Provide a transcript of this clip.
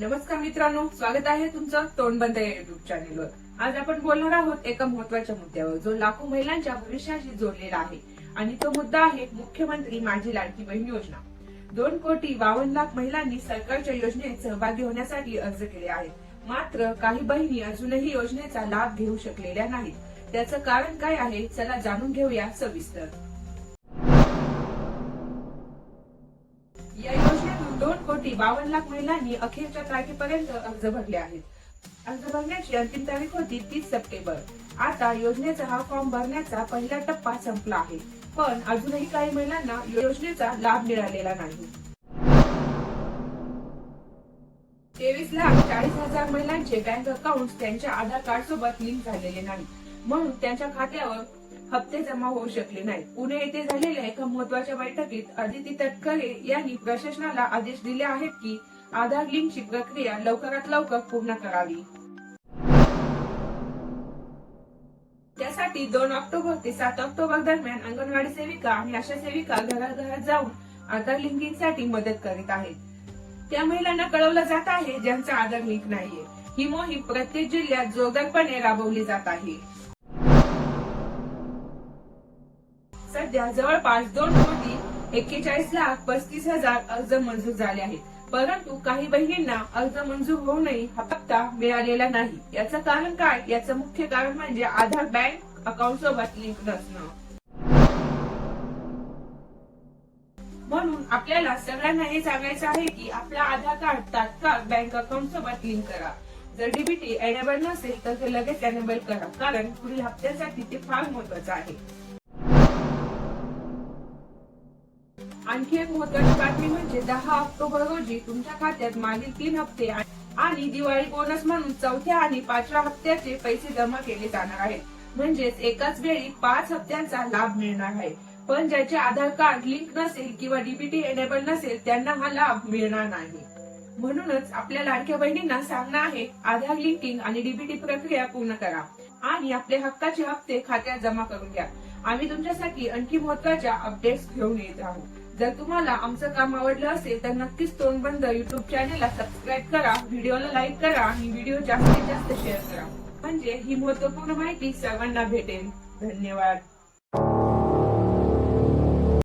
नमस्कार मित्रांनो स्वागत आहे तुमचं तोंडबंद या युट्यूब चॅनेलवर आज आपण बोलणार आहोत एका महत्त्वाच्या मुद्द्यावर जो लाखो महिलांच्या भविष्याशी जोडलेला आहे. आणि तो मुद्दा आहे मुख्यमंत्री माझी लाडकी बहीण योजना. दोन कोटी बावन्न लाख महिलांनी सरकारच्या योजनेत सहभागी होण्यासाठी अर्ज केले आहेत. मात्र काही बहिणी अजूनही योजनेचा लाभ घेऊ शकलेल्या नाहीत. त्याचं कारण काय आहे चला जाणून घेऊया सविस्तर. कोटी बावन्न लाख महिलांनी अखेरच्या तारखेपर्यंत अर्ज भरले आहेत. अर्ज भरण्याची अंतिम तारीख होती तीस सप्टेंबर. आता योजनेचा हा फॉर्म भरण्याचा पहिला टप्पा संपला आहे. पण अजूनही काही महिलांना योजनेचा लाभ मिळालेला नाही. तेवीस लाख चाळीस हजार महिलांचे बँक अकाउंट त्यांच्या आधार कार्ड सोबत लिंक झालेले नाही. म्हणून त्यांच्या खात्यावर हप्ते जमा होऊ शकले नाही पुणे येथे झालेल्या एका महत्त्वाच्या बैठकीत अदिती तटकरे यांनी प्रशासनाला आदेश दिले आहेत की आधार लिंकची प्रक्रिया लवकरात लवकर पूर्ण करावी. त्यासाठी दोन ऑक्टोबर ते सात ऑक्टोबर दरम्यान अंगणवाडी सेविका आणि आशा सेविका घराघरात जाऊन आधार लिंकिंगसाठी मदत करीत आहेत. त्या महिलांना कळवलं जात आहे ज्यांचा आधार लिंक नाहीये. ही मोहीम प्रत्येक जिल्ह्यात जोरदारपणे राबवली जात आहे. सध्या जवळपास दोन कोटी एक्केचाळीस लाख पस्तीस हजार अर्ज मंजूर झाले आहेत. परंतु काही बहिणींना अर्ज मंजूर होऊनही हा पत्ता मिळालेला नाही. याचं कारण काय? याचं मुख्य कारण म्हणजे आधार बँक अकाउंट सोबत लिंक नसणं. म्हणून आपल्याला सगळ्यांना हे सांगायचं आहे की आपला आधार कार्ड तात्काळ बँक अकाउंट सोबत लिंक करा. जर डीबीटी एनेबल नसेल तर ते लगेच एनेबल करा. कारण पुढील हप्त्यासाठी ते फार महत्वाचं आहे. आणखी एक महत्वाची बातमी म्हणजे दहा ऑक्टोबर रोजी तुमच्या खात्यात मागील तीन हप्ते आणि दिवाळी बोनस म्हणून चौथ्या आणि पाचव्या हप्त्याचे पैसे जमा केले जाणार आहेत. म्हणजेच एकाच वेळी पाच हप्त्यांचा लाभ मिळणार आहे. पण ज्याचे आधार कार्ड लिंक नसेल किंवा डीबीटी एनेबल नसेल त्यांना हा लाभ मिळणार नाही. म्हणूनच आपल्या लाडक्या बहिणींना सांगणं आहे आधार लिंकिंग आणि डीबीटी प्रक्रिया पूर्ण करा. आणि आपले हक्काचे हप्ते खात्यात जमा करून घ्या. आम्ही तुमच्यासाठी आणखी महत्त्वाच्या अपडेट्स घेऊन येत राहू. जर तुम्हाला आमचं काम आवडलं असेल तर नक्कीच तोंडबंद युट्यूब चॅनेलला सबस्क्राईब करा व्हिडिओला लाईक करा आणि व्हिडिओ जास्तीत जास्त शेअर करा. म्हणजे ही महत्त्वपूर्ण माहिती सर्वांना भेटेल. धन्यवाद.